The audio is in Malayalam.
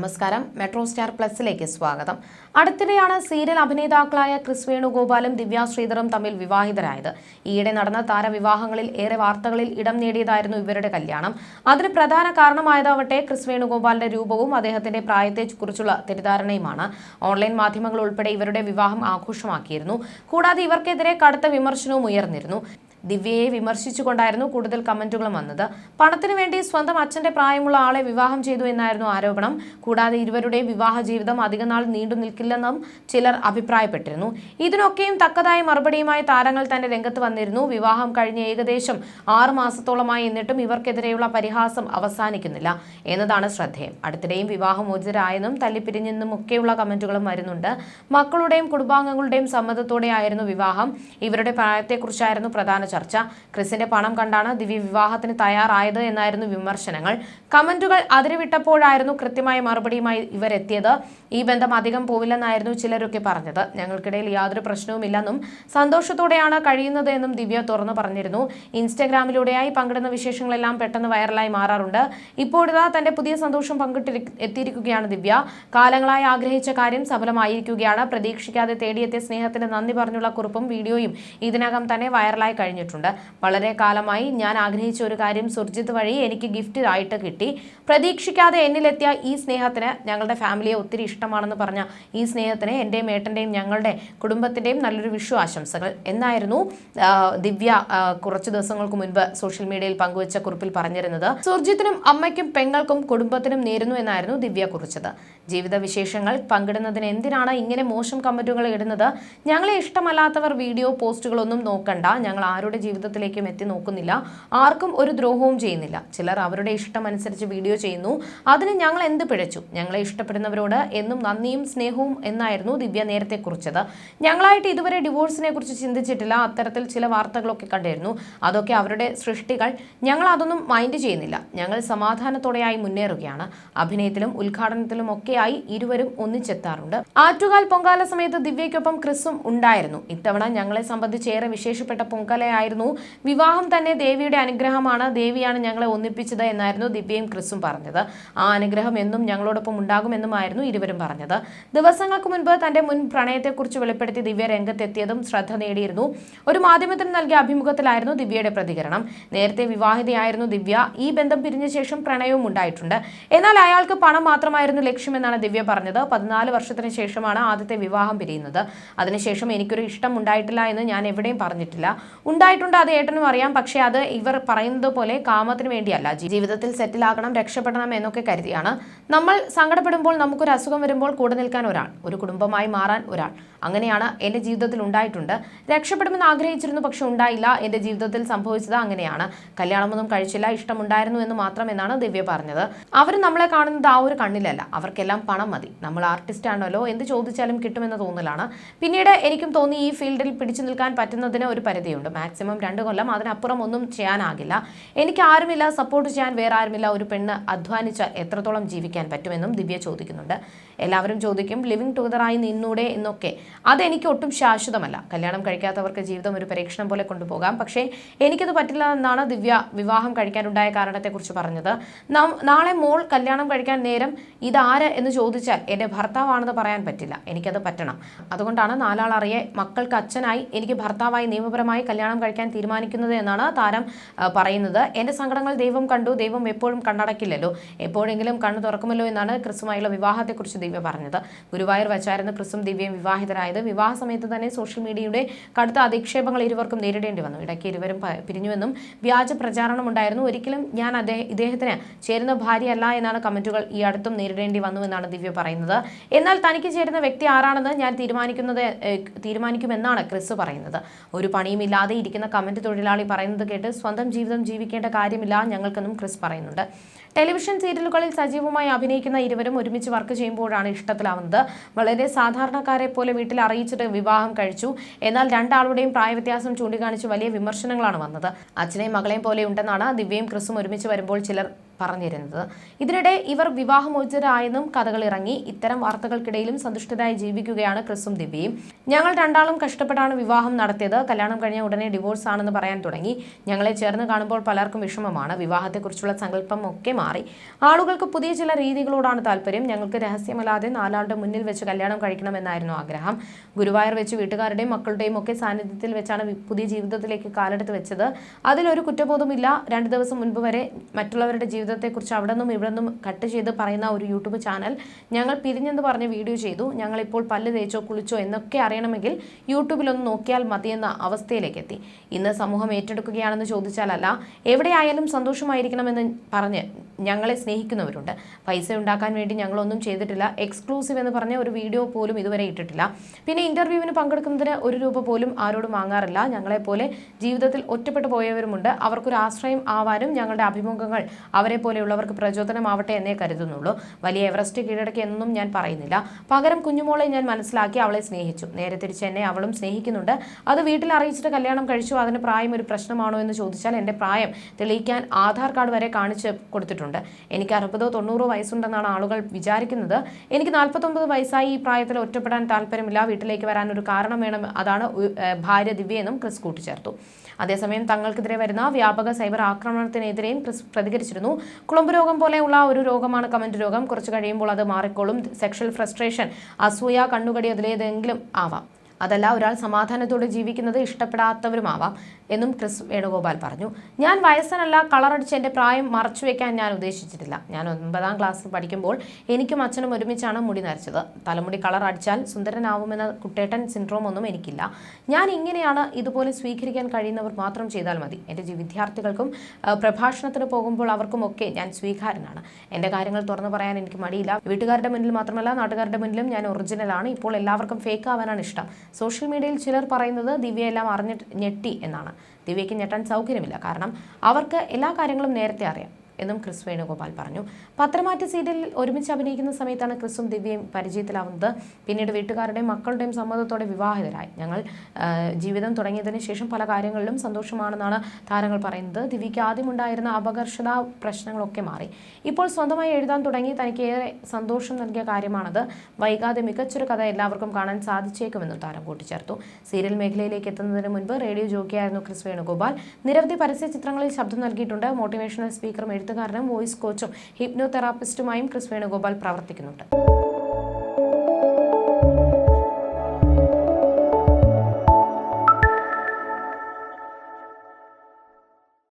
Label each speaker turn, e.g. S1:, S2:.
S1: നമസ്കാരം. മെട്രോ സ്റ്റാർ പ്ലസിലേക്ക് സ്വാഗതം. അടുത്തിടെയാണ് സീരിയൽ അഭിനേതാക്കളായ ക്രിസ് വേണുഗോപാലും ദിവ്യ ശ്രീധറും തമ്മിൽ വിവാഹിതരായത്. ഈയിടെ നടന്ന താരവിവാഹങ്ങളിൽ ഏറെ വാർത്തകളിൽ ഇടം നേടിയതായിരുന്നു ഇവരുടെ കല്യാണം. അതിന് പ്രധാന കാരണമായതാവട്ടെ ക്രിസ് വേണുഗോപാലിന്റെ രൂപവും അദ്ദേഹത്തിന്റെ പ്രായത്തെക്കുറിച്ചുള്ള തെറ്റിദ്ധാരണയുമാണ്. ഓൺലൈൻ മാധ്യമങ്ങൾ ഉൾപ്പെടെ ഇവരുടെ വിവാഹം ആഘോഷമാക്കിയിരുന്നു. കൂടാതെ ഇവർക്കെതിരെ കടുത്ത വിമർശനവും ഉയർന്നിരുന്നു. ദിവ്യയെ വിമർശിച്ചുകൊണ്ടായിരുന്നു കൂടുതൽ കമന്റുകളും വന്നത്. പണത്തിനു വേണ്ടി സ്വന്തം അച്ഛന്റെ പ്രായമുള്ള ആളെ വിവാഹം ചെയ്തു എന്നായിരുന്നു ആരോപണം. കൂടാതെ ഇരുവരുടെയും വിവാഹ ജീവിതം അധികനാൾ നീണ്ടു നിൽക്കില്ലെന്നും ചിലർ അഭിപ്രായപ്പെട്ടിരുന്നു. ഇതിനൊക്കെയും തക്കതായ മറുപടിയുമായി താരങ്ങൾ തന്നെ രംഗത്ത് വന്നിരുന്നു. വിവാഹം കഴിഞ്ഞ് ഏകദേശം ആറു മാസത്തോളമായി എന്നിട്ടും ഇവർക്കെതിരെയുള്ള പരിഹാസം അവസാനിക്കുന്നില്ല എന്നതാണ് ശ്രദ്ധേയം. അടുത്തിടെയും വിവാഹമോചിതരായെന്നും തല്ലിപ്പിരിഞ്ഞെന്നും ഒക്കെയുള്ള കമന്റുകളും വരുന്നുണ്ട്. മക്കളുടെയും കുടുംബാംഗങ്ങളുടെയും സമ്മതത്തോടെയായിരുന്നു വിവാഹം. ഇവരുടെ പ്രായത്തെക്കുറിച്ചായിരുന്നു പ്രധാന ചർച്ച. ക്രിസിന്റെ പണം കണ്ടാണ് ദിവ്യ വിവാഹത്തിന് തയ്യാറായത് എന്നായിരുന്നു വിമർശനങ്ങൾ. കമന്റുകൾ അതിരുവിട്ടപ്പോഴായിരുന്നു കൃത്യമായ മറുപടിയുമായി ഇവരെത്തിയത്. ഈ ബന്ധം അധികം പോവില്ലെന്നായിരുന്നു ചിലരൊക്കെ പറഞ്ഞത്. ഞങ്ങൾക്കിടയിൽ യാതൊരു പ്രശ്നവുമില്ലെന്നും സന്തോഷത്തോടെയാണ് കഴിയുന്നത് എന്നും ദിവ്യ തുറന്നു പറഞ്ഞിരുന്നു. ഇൻസ്റ്റഗ്രാമിലൂടെയായി പങ്കിടുന്ന വിശേഷങ്ങളെല്ലാം പെട്ടെന്ന് വൈറലായി മാറാറുണ്ട്. ഇപ്പോഴിതാ തന്റെ പുതിയ സന്തോഷം പങ്കിട്ട് എത്തിയിരിക്കുകയാണ് ദിവ്യ. കാലങ്ങളായി ആഗ്രഹിച്ച കാര്യം സഫലമായിരിക്കുകയാണ്. പ്രതീക്ഷിക്കാതെ തേടിയെത്തിയ സ്നേഹത്തിന് നന്ദി പറഞ്ഞുള്ള കുറിപ്പും വീഡിയോയും ഇതിനകം തന്നെ വൈറലായി കഴിഞ്ഞിട്ടുണ്ട് വളരെ കാലമായി ഞാൻ ആഗ്രഹിച്ച ഒരു കാര്യം സുർജിത് വഴി എനിക്ക് ഗിഫ്റ്റ് ആയിട്ട് കിട്ടി. പ്രതീക്ഷിക്കാതെ എന്നിലെത്തിയ ഈ സ്നേഹത്തിന് ഞങ്ങളുടെ ഫാമിലിയെ ഒത്തിരി ഇഷ്ടമാണെന്ന് പറഞ്ഞ ഈ സ്നേഹത്തിന് എന്റെയും ഏട്ടന്റെയും ഞങ്ങളുടെ കുടുംബത്തിന്റെയും നല്ലൊരു വിഷു ആശംസകൾ. എന്നായിരുന്നു ദിവ്യ കുറച്ച് ദിവസങ്ങൾക്ക് മുൻപ് സോഷ്യൽ മീഡിയയിൽ പങ്കുവച്ച കുറിപ്പിൽ പറഞ്ഞിരുന്നത്. സുർജിത്തിനും അമ്മയ്ക്കും പെങ്ങൾക്കും കുടുംബത്തിനും നേരുന്നു എന്നായിരുന്നു ദിവ്യ കുറിച്ചത്. ജീവിത വിശേഷങ്ങൾ പങ്കിടുന്നതിന് എന്തിനാണ് ഇങ്ങനെ മോശം കമന്റുകൾ ഇടുന്നത്? ഞങ്ങളെ ഇഷ്ടമല്ലാത്തവർ വീഡിയോ പോസ്റ്റുകളൊന്നും നോക്കണ്ട. ഞങ്ങൾ ആരുടെ ജീവിതത്തിലേക്കും എത്തി നോക്കുന്നില്ല. ആർക്കും ഒരു ദ്രോഹവും ചെയ്യുന്നില്ല. ചിലർ അവരുടെ ഇഷ്ടം അനുസരിച്ച് വീഡിയോ ചെയ്യുന്നു. അതിന് ഞങ്ങൾ എന്ത് പിഴച്ചു? ഞങ്ങളെ ഇഷ്ടപ്പെടുന്നവരോട് എന്നും നന്ദിയും സ്നേഹവും എന്നായിരുന്നു ദിവ്യ നേരത്തെ കുറിച്ചത്. ഞങ്ങളായിട്ട് ഇതുവരെ ഡിവോഴ്സിനെ കുറിച്ച് ചിന്തിച്ചിട്ടില്ല. അത്തരത്തിൽ ചില വാർത്തകളൊക്കെ കണ്ടിരുന്നു. അതൊക്കെ അവരുടെ സൃഷ്ടികൾ. ഞങ്ങൾ അതൊന്നും മൈൻഡ് ചെയ്യുന്നില്ല. ഞങ്ങൾ സമാധാനത്തോടെയായി മുന്നേറുകയാണ്. അഭിനയത്തിലും ഉദ്ഘാടനത്തിലും ഒക്കെയായി ഇരുവരും ഒന്നിച്ചെത്താറുണ്ട്. ആറ്റുകാൽ പൊങ്കാല സമയത്ത് ദിവ്യയ്ക്കൊപ്പം ക്രിസും ഉണ്ടായിരുന്നു. ഇത്തവണ ഞങ്ങളെ സംബന്ധിച്ച് ഏറെ വിശേഷപ്പെട്ട പൊങ്കാലയായിരുന്നു വിവാഹം തന്നെ ദേവിയുടെ അനുഗ്രഹമാണ്. ദേവിയാണ് ഞങ്ങളെ ഒന്നിപ്പിച്ചത് എന്നായിരുന്നു ദിവ്യയും ക്രിസും പറഞ്ഞത്. ആ അനുഗ്രഹം എന്നും ഞങ്ങളോടൊപ്പം ഉണ്ടാകുമെന്നുമായിരുന്നു ഇരുവരും പറഞ്ഞത്. ദിവസങ്ങൾക്ക് മുൻപ് തന്റെ മുൻ പ്രണയത്തെക്കുറിച്ച് വെളിപ്പെടുത്തി ദിവ്യ രംഗത്തെത്തിയതും ശ്രദ്ധ നേടിയിരുന്നു. ഒരു മാധ്യമത്തിന് നൽകിയ അഭിമുഖത്തിലായിരുന്നു ദിവ്യയുടെ പ്രതികരണം. നേരത്തെ വിവാഹിതയായിരുന്നു ദിവ്യ. ഈ ബന്ധം പിരിഞ്ഞ ശേഷം പ്രണയവും ഉണ്ടായിട്ടുണ്ട്. എന്നാൽ അയാൾക്ക് പണം മാത്രമായിരുന്നു ലക്ഷ്യമെന്നാണ് ദിവ്യ പറഞ്ഞത്. പതിനാല് വർഷത്തിന് ശേഷമാണ് ആദ്യത്തെ വിവാഹം പിരിയുന്നത്. അതിനുശേഷം എനിക്കൊരു ഇഷ്ടം ഉണ്ടായിട്ടില്ല എന്ന് ഞാൻ എവിടെയും പറഞ്ഞിട്ടില്ല. ഉണ്ടായിട്ടുണ്ട് അത് ഏട്ടനും അറിയാം. പക്ഷേ അത് ഇവർ പറയുന്നത് പോലെ കാമത്തിന് വേണ്ടിയല്ല. ജീവിതത്തിൽ സെറ്റിൽ ആകണം രക്ഷപ്പെടണം എന്നൊക്കെ കരുതിയാണ്. നമ്മൾ സങ്കടപ്പെടുമ്പോൾ നമുക്കൊരു അസുഖം വരുമ്പോൾ കൂടെ നിൽക്കാൻ ഒരാൾ ഒരു കുടുംബമായി മാറാൻ ഒരാൾ. അങ്ങനെയാണ് എന്റെ ജീവിതത്തിൽ ഉണ്ടായിട്ടുണ്ട്. രക്ഷപ്പെടുമെന്ന് ആഗ്രഹിച്ചിരുന്നു പക്ഷെ ഉണ്ടായില്ല. എന്റെ ജീവിതത്തിൽ സംഭവിച്ചത് അങ്ങനെയാണ്. കല്യാണമൊന്നും കഴിച്ചില്ല ഇഷ്ടമുണ്ടായിരുന്നു എന്ന് മാത്രം എന്നാണ് ദിവ്യ പറഞ്ഞത്. അവർ നമ്മളെ കാണുന്നത് ആ ഒരു കണ്ണിലല്ല. അവർക്കെല്ലാം പണം മതി. നമ്മൾ ആർട്ടിസ്റ്റ് ആണല്ലോ എന്ത് ചോദിച്ചാലും കിട്ടുമെന്ന തോന്നലാണ്. പിന്നീട് എനിക്കും തോന്നി ഈ ഫീൽഡിൽ പിടിച്ചു നിൽക്കാൻ പറ്റുന്നതിന് ഒരു പരിധിയുണ്ട്. മാക്സിമം രണ്ട് കൊല്ലം അതിനപ്പുറം ഒന്നും ചെയ്യാനാകില്ല. എനിക്ക് ആരുമില്ല സപ്പോർട്ട് ചെയ്യാൻ വേറെ ആരുമില്ല. ഒരു പെണ്ണ് അധ്വാനിച്ചാൽ എത്രത്തോളം ജീവിക്കാൻ പറ്റുമെന്നും ദിവ്യ ചോദിക്കുന്നുണ്ട്. എല്ലാവരും ചോദിക്കും ലിവിങ് ടുഗദറായി നിന്നൂടെ എന്നൊക്കെ. അതെനിക്ക് ഒട്ടും ശാശ്വതമല്ല. കല്യാണം കഴിക്കാത്തവർക്ക് ജീവിതം ഒരു പരീക്ഷണം പോലെ കൊണ്ടുപോകാം. പക്ഷേ എനിക്കത് പറ്റില്ല എന്നാണ് ദിവ്യ വിവാഹം കഴിക്കാനുണ്ടായ കാരണത്തെക്കുറിച്ച് പറഞ്ഞത്. നാളെ മോൾ കല്യാണം കഴിക്കാൻ നേരം ഇതാര് എന്ന് ചോദിച്ചാൽ എന്റെ ഭർത്താവാണെന്ന് പറയാൻ പറ്റില്ല. എനിക്കത് പറ്റണം. അതുകൊണ്ടാണ് നാലാളറിയെ മക്കൾക്ക് അച്ഛനായി എനിക്ക് ഭർത്താവായി നിയമപരമായി കല്യാണം കഴിക്കാൻ തീരുമാനിക്കുന്നത് എന്നാണ് താരം പറയുന്നത്. എന്റെ സങ്കടങ്ങൾ ദൈവം കണ്ടു. ദൈവം എപ്പോഴും കണ്ണടക്കില്ലല്ലോ. എപ്പോഴെങ്കിലും കണ്ണു തുറക്കുമല്ലോ എന്നാണ് ക്രിസുമായുള്ള വിവാഹത്തെക്കുറിച്ച് ദിവ്യ പറഞ്ഞത്. ഗുരുവായൂർ വച്ചായിരുന്നു ക്രിസും ദിവ്യയും വിവാഹിതരായത് വിവാഹ സമയത്ത് തന്നെ സോഷ്യൽ മീഡിയയുടെ കടുത്ത അധിക്ഷേപങ്ങൾ ഇരുവർക്കും നേരിടേണ്ടി വന്നു. ഇടയ്ക്ക് ഇരുവരും പിരിഞ്ഞുവെന്നും വ്യാജ പ്രചാരണം ഉണ്ടായിരുന്നു. ഒരിക്കലും ഞാൻ അദ്ദേഹം ഇദ്ദേഹത്തിന് ചേരുന്ന ഭാര്യയല്ല എന്നാണ് കമന്റുകൾ ഈ അടുത്തും നേരിടേണ്ടി വന്നു എന്നാണ് ദിവ്യ പറയുന്നത്. എന്നാൽ തനിക്ക് ചേരുന്ന വ്യക്തി ആരാണെന്ന് ഞാൻ തീരുമാനിക്കുന്നത് തീരുമാനിക്കുമെന്നാണ് ക്രിസ് പറയുന്നത്. ഒരു പണിയും ഇല്ലാതെ ഇരിക്കുന്ന കമന്റ് തൊഴിലാളി പറയുന്നത് കേട്ട് സ്വന്തം ജീവിതം ജീവിക്കേണ്ട കാര്യമില്ല ഞങ്ങൾക്കെന്നും ക്രിസ് പറയുന്നുണ്ട്. ടെലിവിഷൻ സീരിയലുകളിൽ സജീവമായി അഭിനയിക്കുന്ന ഇരുവരും ഒരുമിച്ച് വർക്ക് ചെയ്യുമ്പോഴാണ് ഇഷ്ടത്തിലാവുന്നത്. വളരെ സാധാരണക്കാരെ പോലെ വീട്ടിൽ അറിയിച്ചിട്ട് വിവാഹം കഴിച്ചു. എന്നാൽ രണ്ടാളുടെയും പ്രായവ്യത്യാസം ചൂണ്ടിക്കാണിച്ച് വലിയ വിമർശനങ്ങളാണ് വന്നത്. അച്ഛനെയും മകളെയും പോലെ ഉണ്ടെന്നാണ് ദിവ്യയും ക്രിസും ഒരുമിച്ച് വരുമ്പോൾ ചിലർ പറഞ്ഞിരുന്നത്. ഇതിനിടെ ഇവർ വിവാഹമോചിതരായെന്നും കഥകൾ ഇറങ്ങി. ഇത്തരം വാർത്തകൾക്കിടയിലും സന്തുഷ്ടരായി ജീവിക്കുകയാണ് ക്രിസും ദിവ്യയും. ഞങ്ങൾ രണ്ടാളും കഷ്ടപ്പെട്ടാണ് വിവാഹം നടത്തിയത്. കല്യാണം കഴിഞ്ഞ ഉടനെ ഡിവോഴ്സ് ആണെന്ന് പറയാൻ തുടങ്ങി. ഞങ്ങളെ ചേർന്ന് കാണുമ്പോൾ പലർക്കും വിഷമമാണ്. വിവാഹത്തെക്കുറിച്ചുള്ള സങ്കല്പം ഒക്കെ മാറി. ആളുകൾക്ക് പുതിയ ചില രീതികളോടാണ് താല്പര്യം. ഞങ്ങൾക്ക് രഹസ്യമല്ലാതെ നാലാളുടെ മുന്നിൽ വെച്ച് കല്യാണം കഴിക്കണമെന്നായിരുന്നു ആഗ്രഹം. ഗുരുവായൂർ വെച്ച് വീട്ടുകാരുടെയും മക്കളുടെയും ഒക്കെ സാന്നിധ്യത്തിൽ വെച്ചാണ് പുതിയ ജീവിതത്തിലേക്ക് കാലെടുത്ത് വെച്ചത്. അതിലൊരു കുറ്റബോധമില്ല. രണ്ട് ദിവസം മുൻപ് വരെ മറ്റുള്ളവരുടെ ജീവിതത്തെക്കുറിച്ച് അവിടെ നിന്നും ഇവിടെ നിന്നും കട്ട് ചെയ്ത് പറയുന്ന ഒരു യൂട്യൂബ് ചാനൽ ഞങ്ങൾ പിരിഞ്ഞെന്ന് പറഞ്ഞ് വീഡിയോ ചെയ്തു. ഞങ്ങളിപ്പോൾ പല്ല് തേച്ചോ കുളിച്ചോ എന്നൊക്കെ അറിയണമെങ്കിൽ യൂട്യൂബിലൊന്ന് നോക്കിയാൽ മതിയെന്ന അവസ്ഥയിലേക്ക് എത്തി ഇന്ന് സമൂഹം ഏറ്റെടുക്കുകയാണെന്ന് ചോദിച്ചാലല്ല എവിടെയായാലും സന്തോഷമായിരിക്കണമെന്ന് പറഞ്ഞ് ഞങ്ങളെ സ്നേഹിക്കുന്നവരുണ്ട്. പൈസ ഉണ്ടാക്കാൻ വേണ്ടി ഞങ്ങളൊന്നും ചെയ്തിട്ടില്ല. എക്സ്ക്ലൂസീവ് എന്ന് പറഞ്ഞ ഒരു വീഡിയോ പോലും ഇതുവരെ ഇട്ടിട്ടില്ല. പിന്നെ ഇന്റർവ്യൂവിന് പങ്കെടുക്കുന്നതിന് ഒരു രൂപ പോലും ആരോടും വാങ്ങാറില്ല. ഞങ്ങളെപ്പോലെ ജീവിതത്തിൽ ഒറ്റപ്പെട്ടു പോയവരുമുണ്ട്. അവർക്കൊരു ആശ്രയം ആവാനും ഞങ്ങളുടെ അഭിമുഖങ്ങൾ അവരെ പോലെയുള്ളവർക്ക് പ്രചോദനമാവട്ടെ എന്നേ കരുതുന്നുള്ളൂ. വലിയ എവറസ്റ്റ് കീഴടക്കി എന്നൊന്നും ഞാൻ പറയുന്നില്ല. പകരം കുഞ്ഞുമോളെ ഞാൻ മനസ്സിലാക്കി അവളെ സ്നേഹിച്ചു. നേരെ തിരിച്ച് എന്നെ അവളും സ്നേഹിക്കുന്നുണ്ട്. അത് വീട്ടിൽ അറിയിച്ചിട്ട് കല്യാണം കഴിച്ചു. അതിന് പ്രായം ഒരു പ്രശ്നമാണോ എന്ന് ചോദിച്ചാൽ എന്റെ പ്രായം തെളിയിക്കാൻ ആധാർ കാർഡ് വരെ കാണിച്ച് കൊടുത്തിട്ടുണ്ട്. എനിക്ക് അറുപതോ തൊണ്ണൂറോ വയസ്സുണ്ടെന്നാണ് ആളുകൾ വിചാരിക്കുന്നത്. എനിക്ക് നാൽപ്പത്തൊമ്പത് വയസ്സായി ഈ പ്രായത്തിൽ ഒറ്റപ്പെടാൻ താല്പര്യമില്ല. വീട്ടിലേക്ക് വരാൻ ഒരു കാരണം വേണം. അതാണ് ഭാര്യ ദിവ്യ ഭാര്യ ദിവ്യയെന്നും ക്രിസ് കൂട്ടിച്ചേർത്തു. അതേസമയം തങ്ങൾക്കെതിരെ വരുന്ന വ്യാപക സൈബർ ആക്രമണത്തിനെതിരെയും ക്രിസ് പ്രതികരിച്ചിരുന്നു. കുളമ്പ് രോഗം പോലെയുള്ള ഒരു രോഗമാണ് കമന്റ് രോഗം. കുറച്ച് കഴിയുമ്പോൾ അത് മാറിക്കോളും. സെക്ഷൽ ഫ്രസ്ട്രേഷൻ അസൂയ കണ്ണുകടി അതിലേതെങ്കിലും ആവാം. അതല്ല ഒരാൾ സമാധാനത്തോടെ ജീവിക്കുന്നത് ഇഷ്ടപ്പെടാത്തവരുമാവാം എന്നും ക്രിസ് വേണുഗോപാൽ പറഞ്ഞു. ഞാൻ വയസ്സനല്ല കളറടിച്ച് എന്റെ പ്രായം മറച്ചു വെക്കാൻ ഞാൻ ഉദ്ദേശിച്ചിട്ടില്ല. ഞാൻ ഒൻപതാം ക്ലാസ്സിൽ പഠിക്കുമ്പോൾ എനിക്കും അച്ഛനും ഒരുമിച്ചാണ് മുടി നരച്ചത്. തലമുടി കളർ അടിച്ചാൽ സുന്ദരനാവുമെന്ന കുട്ടേട്ടൻ സിൻഡ്രോം ഒന്നും എനിക്കില്ല. ഞാൻ ഇങ്ങനെയാണ് ഇതുപോലെ സ്വീകരിക്കാൻ കഴിയുന്നവർ മാത്രം ചെയ്താൽ മതി. എന്റെ വിദ്യാർത്ഥികൾക്കും പ്രഭാഷണത്തിന് പോകുമ്പോൾ അവർക്കുമൊക്കെ ഞാൻ സ്വീകാരനാണ് എന്റെ കാര്യങ്ങൾ തുറന്നു പറയാൻ എനിക്ക് മടിയില്ല. വീട്ടുകാരുടെ മുന്നിൽ മാത്രമല്ല നാട്ടുകാരുടെ മുന്നിലും ഞാൻ ഒറിജിനലാണ് ഇപ്പോൾ എല്ലാവർക്കും ഫേക്ക് ആവാനാണ് ഇഷ്ടം. സോഷ്യൽ മീഡിയയിൽ ചിലർ പറയുന്നത് ദിവ്യ എല്ലാം അറിഞ്ഞിട്ട് ഞെട്ടി എന്നാണ്. ദിവ്യയ്ക്ക് ഞെട്ടാൻ സൗകര്യമില്ല. കാരണം അവർക്ക് എല്ലാ കാര്യങ്ങളും നേരത്തെ അറിയാം. എന്നും ക്രിസ് വേണുഗോപാൽ പറഞ്ഞു. പത്രമാറ്റ സീരിയലിൽ ഒരുമിച്ച് അഭിനയിക്കുന്ന സമയത്താണ് ക്രിസും ദിവ്യയും പരിചയത്തിലാവുന്നത്. പിന്നീട് വീട്ടുകാരുടെയും മക്കളുടെയും സമ്മതത്തോടെ വിവാഹിതരായി. ഞങ്ങൾ ജീവിതം തുടങ്ങിയതിന് ശേഷം പല കാര്യങ്ങളിലും സന്തോഷമാണെന്നാണ് താരങ്ങൾ പറയുന്നത്. ദിവ്യയ്ക്ക് ആദ്യമുണ്ടായിരുന്ന അപകർഷത പ്രശ്നങ്ങളൊക്കെ മാറി. ഇപ്പോൾ സ്വന്തമായി എഴുതാൻ തുടങ്ങി തനിക്ക് ഏറെ സന്തോഷം നൽകിയ കാര്യമാണത്. വൈകാതെ മികച്ചൊരു കഥ എല്ലാവർക്കും കാണാൻ സാധിച്ചേക്കുമെന്നും താരം കൂട്ടിച്ചേർത്തു. സീരിയൽ മേഖലയിലേക്ക് എത്തുന്നതിന് മുൻപ് റേഡിയോ ജോക്കിയായിരുന്നു ക്രിസ് വേണുഗോപാൽ. നിരവധി പരസ്യ ചിത്രങ്ങളിൽ ശബ്ദം നൽകിയിട്ടുണ്ട്. മോട്ടിവേഷണൽ സ്പീക്കറും എഴുത്തുകാരനും വോയിസ് കോച്ചും ഹിപ്നോതെറാപ്പിസ്റ്റുമായും ക്രിസ് വേണുഗോപാൽ പ്രവർത്തിക്കുന്നുണ്ട്.